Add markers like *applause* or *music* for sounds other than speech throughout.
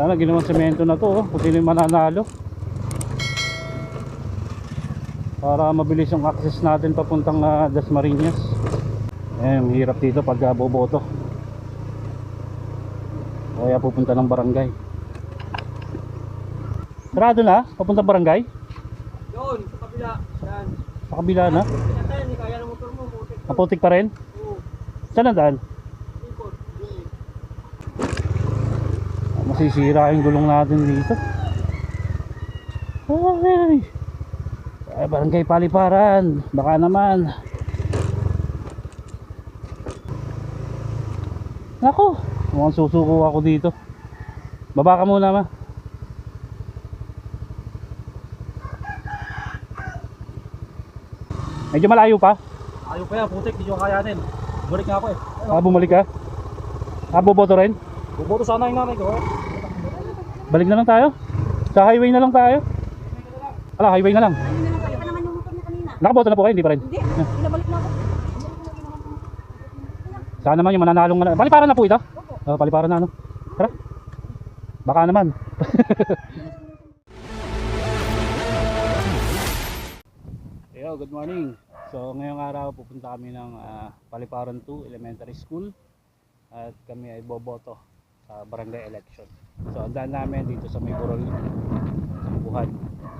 Sana ginawang semento na to, oh, kung sino yung mananalo. Para mabilis yung access natin papuntang uh, Dasmariñas. Eh, hirap dito pag uh, boboto. Kaya pupunta ng barangay. Sarado na? Papunta barangay? Doon, sa kabila. Yan. Sa kabila na? Pinatay, hindi kaya ng motor mo. Butik. Kaputik pa rin? Oo. Saan ang daan? Ikot. Yun Masisira yung gulong natin dito. Ay, ay barangay paliparan. Baka naman. Nako, mukhang susuko ako dito. Baba ka muna ma. Medyo malayo pa. Ayaw pa yan, putik. Hindi ko kayanin. Balik nga ako eh. Ah, bumalik ka. Ah, boboto rin. Buboto sana yung nanay ko. eh. Balik na lang tayo. Sa highway na lang tayo. Ala, highway na lang. Nakaboto na po kayo, hindi pa rin. Hindi, pinabalik na ako. Saan naman yung mananalong mana- Paliparan na po ito? Oh, paliparan na ano. Tara. Baka naman. *laughs* Yo, good morning. So, ngayong araw pupunta kami ng ah, Paliparan 2 Elementary School at kami ay boboto sa barangay election. So, ang daan namin dito sa May Burol, sa Buhan.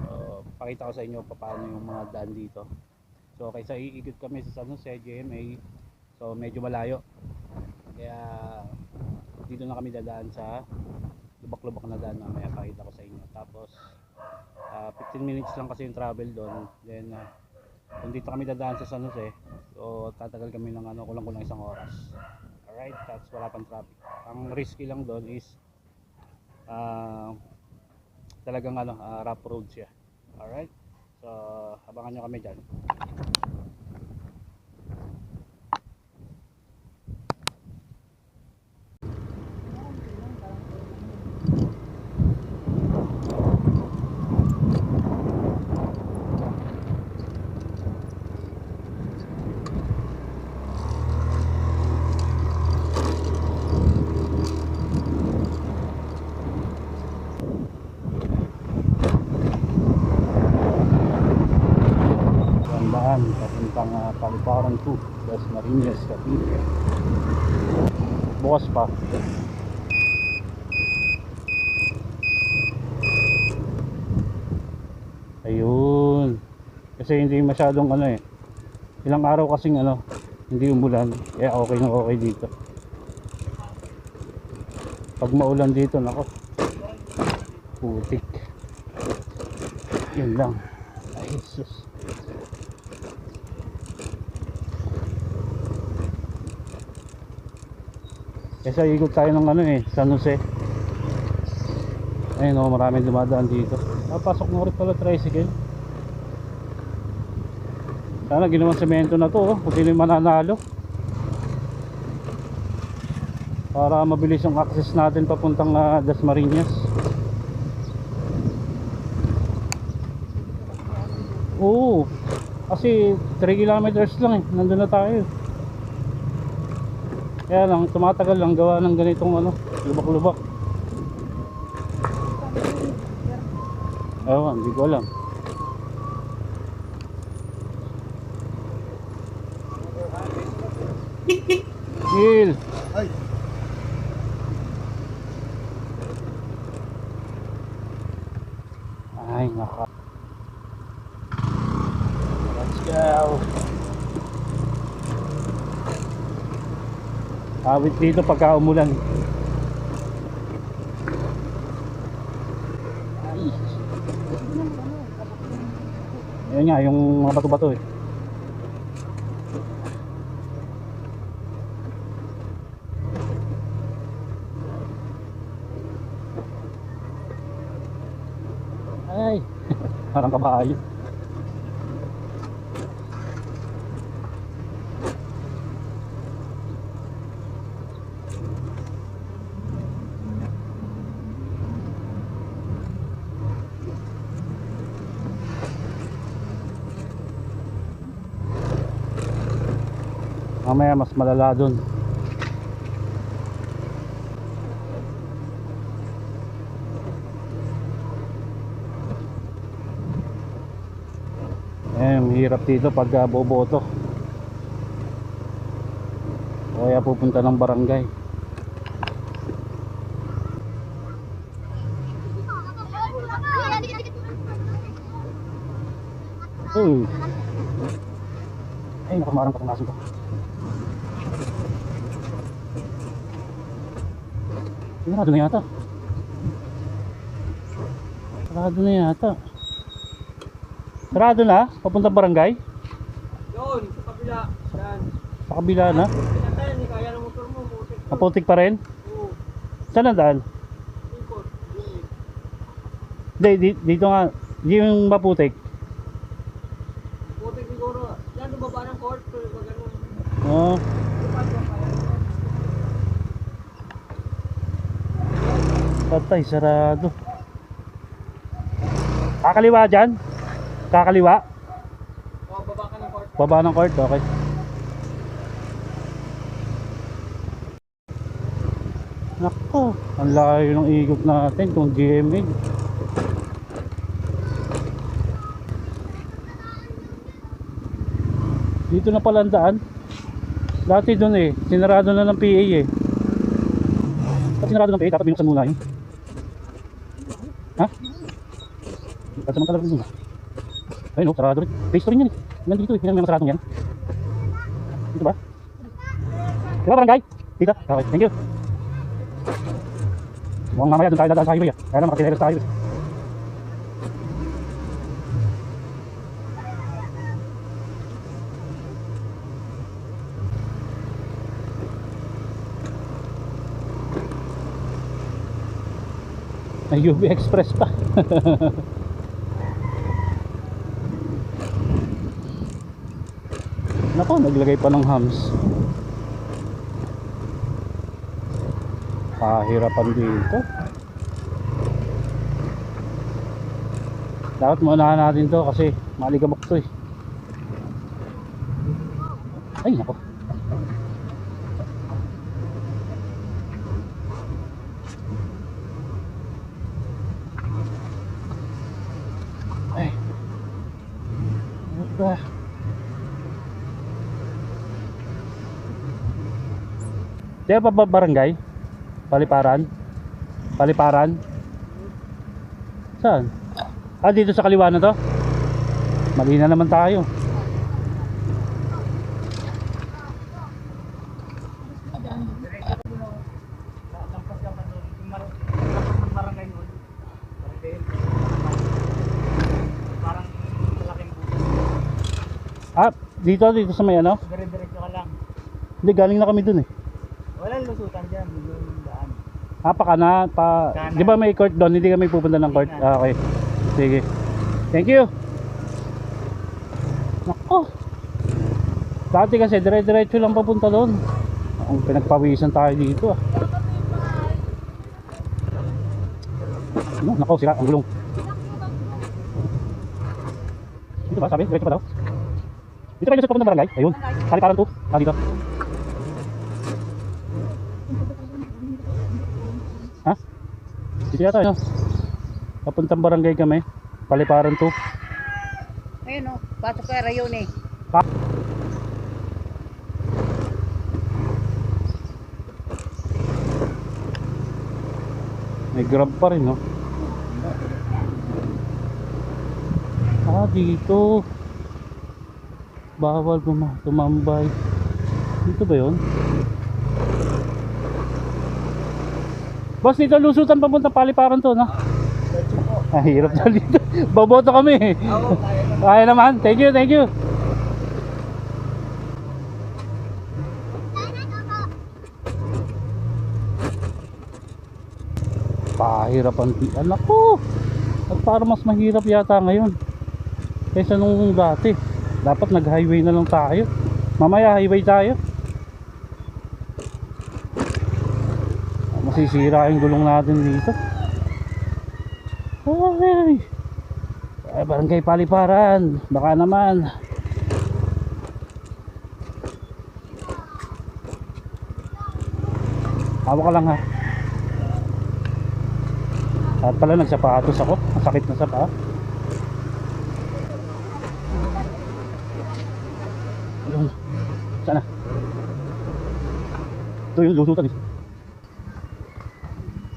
So, pakita ko sa inyo paano yung mga daan dito. So, kaysa iikot kami sa San Jose, GMA, So medyo malayo. Kaya dito na kami dadaan sa lubak-lubak na daan mamaya pakita ko sa inyo. Tapos ah, 15 minutes lang kasi yung travel doon. Then ah, kung dito kami dadaan sa San Jose, so tatagal kami ng ano kulang-kulang isang oras. Alright, that's wala pang traffic. Ang risky lang doon is ah, talagang ano, ah, rough road siya. Alright? So abangan nyo kami dyan. Tandaan, papuntang uh, Paliparan 2, Las Marinas, Cavite. Bukas pa. Ayun. Kasi hindi masyadong ano eh. Ilang araw kasing ano, hindi umulan. Kaya okay na okay dito. Pag maulan dito, nako. Putik. Yun lang. Ay, Jesus. Kesa ikot tayo ng ano eh, San Jose. Ayun o, maraming dumadaan dito. Napasok na rin pala tricycle. Sana ginawang semento na to, oh, kung sino mananalo. Para mabilis yung access natin papuntang uh, Dasmariñas. Oo, kasi 3 kilometers lang eh, nandun na tayo. Kaya lang, tumatagal lang gawa ng ganitong ano, lubak-lubak. Ewan, hindi ko alam. Gil! Ay. Ay, naka. Let's go! Awit dito pagka umulan. Ay. Ayan nga, yung mga bato-bato eh. Ay, parang kabayo. Mamaya mas malala dun. Yung hirap dito pag uh, boboto. O kaya pupunta ng barangay. Uy. Ay, nakamarang katamasin ko. Sarado na yata. Sarado na yata. Sarado na? Papunta barangay? Yun, sa kabila. Yan. Sa kabila na? Pinatay, hindi kaya ng motor mo, putik. Maputik pa rin? Oo, Saan ang daan? Hindi, di- dito nga. Di yung maputik. Putik siguro. Yan, lumaba ng court. Oo. Ba kaya? patay, sarado. Kakaliwa dyan? Kakaliwa? O, baba ka ng court. Baba ng court, okay. Nako, ang layo ng ikot natin kung GMA. Dito na pala ang daan. Dati doon eh, sinarado na ng PA eh. Pag sinarado ng PA, dapat binuksan muna yun. Ha? Kasi naman talaga dun. Ayun oh, sarado rin. Rin yan eh. Nandito eh, may masaradong yan. Dito ba? Diba barangay? Dito? Okay, thank you. Mukhang mamaya doon tayo dadaan sa highway ah. Kaya lang makatilegas tayo eh. Express pa. *laughs* Nako, naglagay pa ng hams. Pahirapan dito. Dapat maunahan natin to kasi maligabok to eh. Ay, nako. Di ba ba barangay? Paliparan? Paliparan? Saan? Ah, dito sa kaliwa na to? Mali na naman tayo. Ah, dito, dito sa may ano? Dire-diretso ka lang. Hindi, galing na kami dun eh. Walang lusutan dyan. Yung daan. Ah, pa kana, pa... Kanan. Di ba may court doon? Hindi kami pupunta ng court? Ah, okay. Sige. Thank you. Nako. Dati kasi dire-diretso lang papunta doon. Ang pinagpawisan tayo dito ah. Ano, nako, sira ang gulong. Dito ba sabi? Diretso pa daw? Dito kayo sa papunta ng barangay? Ayun. Kaliparan to. Ah, dito. Dito yata, ano? Papuntang barangay kami. Paliparan to. Ayun o, pasok ka rayon eh. Pa May grab pa rin, no? Ah, dito. Bawal tumambay. Dito ba yun? Boss, dito lusutan papunta paliparan to, no? Ah, hirap na dito. *laughs* Boboto kami. Oo, kaya na. Kaya naman. Thank you, thank you. Pahirapan di anak ko. At para mas mahirap yata ngayon. Kaysa nung dati. Dapat nag-highway na lang tayo. Mamaya highway tayo. Masisira yung gulong natin dito. Ay. Ay, barangay paliparan. Baka naman. Hawak ka lang ha. At pala nagsapatos ako. Ang sakit na sa paa. Sana. Ito yung lusutan eh.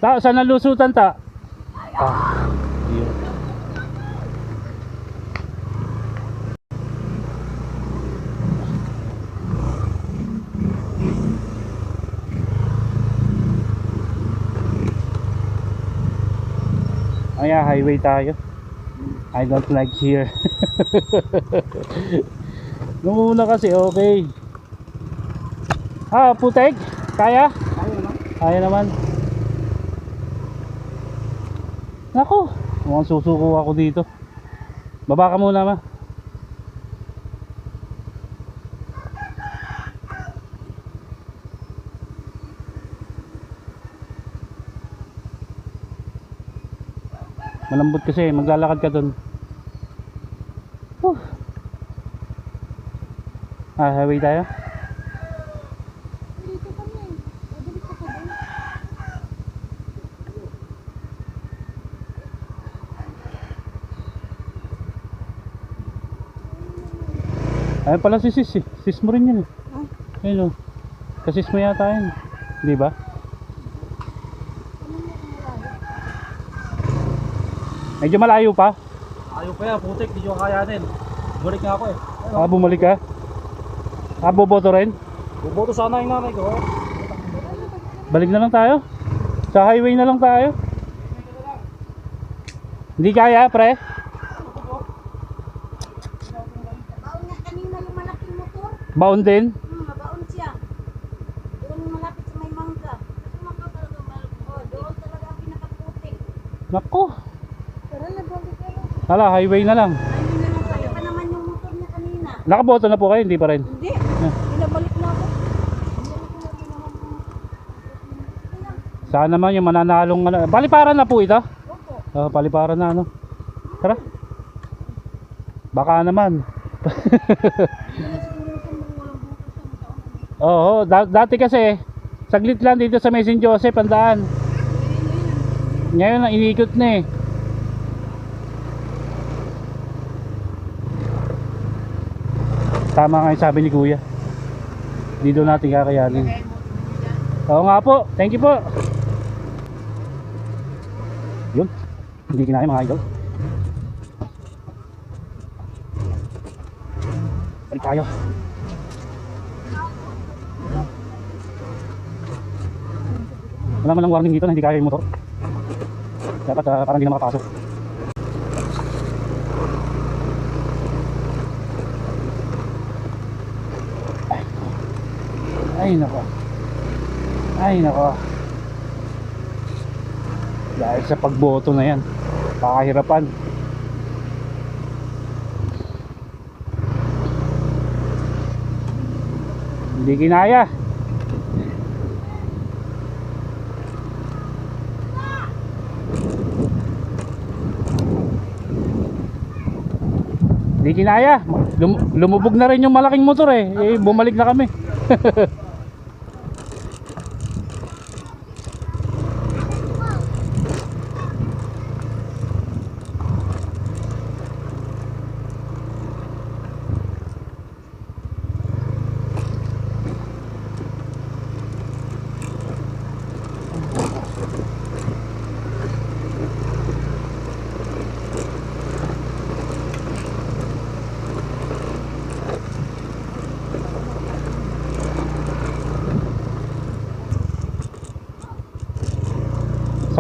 Ta, saan ang lusutan ta? Ah, yun. Kaya highway tayo. I don't like here. *laughs* Nung una kasi okay. Ah, putek. Kaya? Ayaw naman. Kaya naman. Nako, mukhang susuko ako dito. Baba ka muna ma. Malambot kasi, maglalakad ka dun. Whew. Ah, highway tayo? Ayun pala si sis eh. Sis mo rin yun eh. Ayun o. Kasis mo yata yun. Di ba? Medyo malayo pa. Ayaw pa yan, putik, di ko kakayanin. Balik nga ako eh. Ah, bumalik ka. Ah, boboto rin. Buboto sana yung nanay ko. eh. Balik na lang tayo. Sa highway na lang tayo. Hindi kaya, pre. Baon na kanina yung malaking motor. Baon din. Hmm, mabaon siya. Doon malapit sa may mangga. Oh, doon talaga ang pinakaputik. Nako. Tara na, balik. Hala, highway na lang. Ayun na lang kayo. pa naman yung motor niya kanina. Nakaboto na po kayo, hindi pa rin. Hindi. Pinabalik na ako. Saan naman yung mananalong ano. Paliparan na po ito. Opo. Ah, paliparan na ano. Tara. Baka naman. *laughs* Oo, da- dati kasi saglit lang dito sa Mason Joseph ang daan. Ngayon na na eh. Tama nga yung sabi ni Kuya. Dito natin kakayanin. Oo nga po. Thank you po. Yun. Hindi kinaya mga idol. Balik tayo. Wala man lang warning dito na hindi kaya yung motor. Dapat ah, parang hindi na makapasok. Ay nako. Ay nako. Dahil sa pagboto na yan, pakahirapan. Hindi kinaya. Hindi kinaya. Lum- lumubog na rin yung malaking motor eh. eh bumalik na kami. *laughs*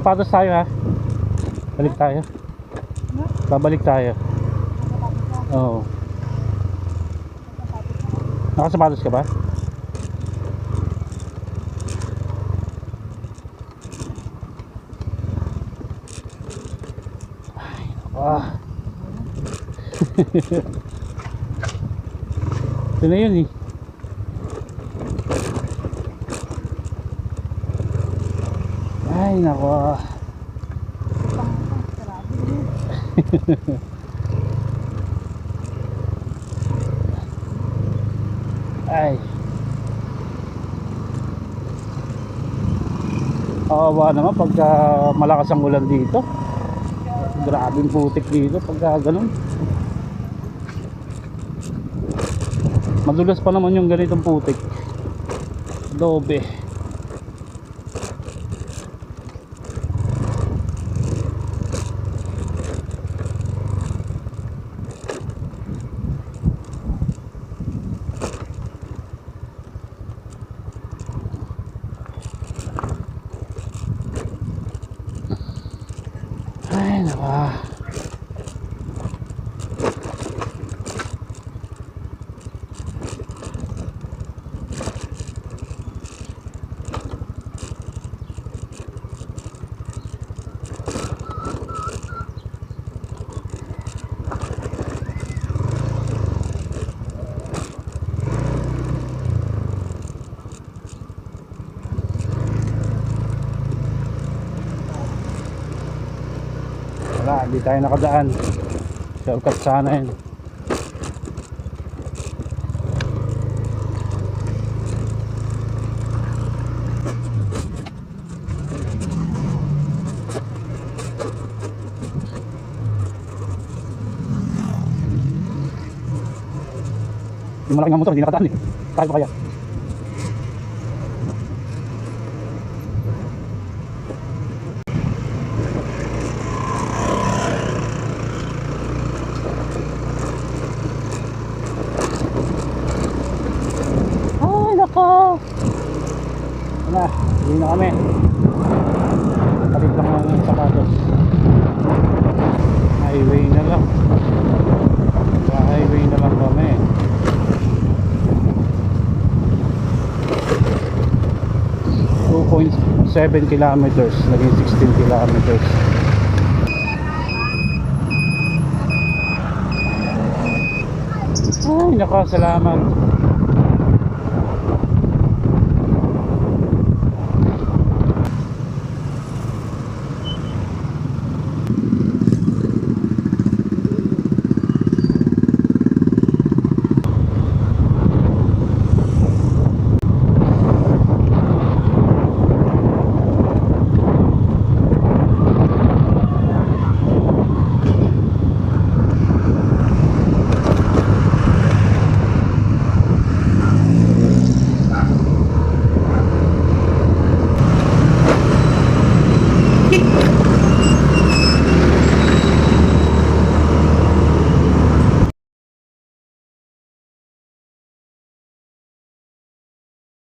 Sapatos tayo ha. Balik tayo. Babalik tayo. Oo. Nakasapatos ka ba? Ay, ah. *laughs* Ito na yun eh. Ay, nako. *laughs* Ay. Kawawa naman pagka malakas ang ulan dito. Grabing putik dito pagka ganun. Madulas pa naman yung ganitong putik. Dobe. Ay, naka. Wala, hindi tayo nakadaan. Shortcut sana yun. Yung malaking motor, hindi nakadaan eh. Tayo pa kaya? 7 kilometers naging 16 kilometers. Ay nako salamat.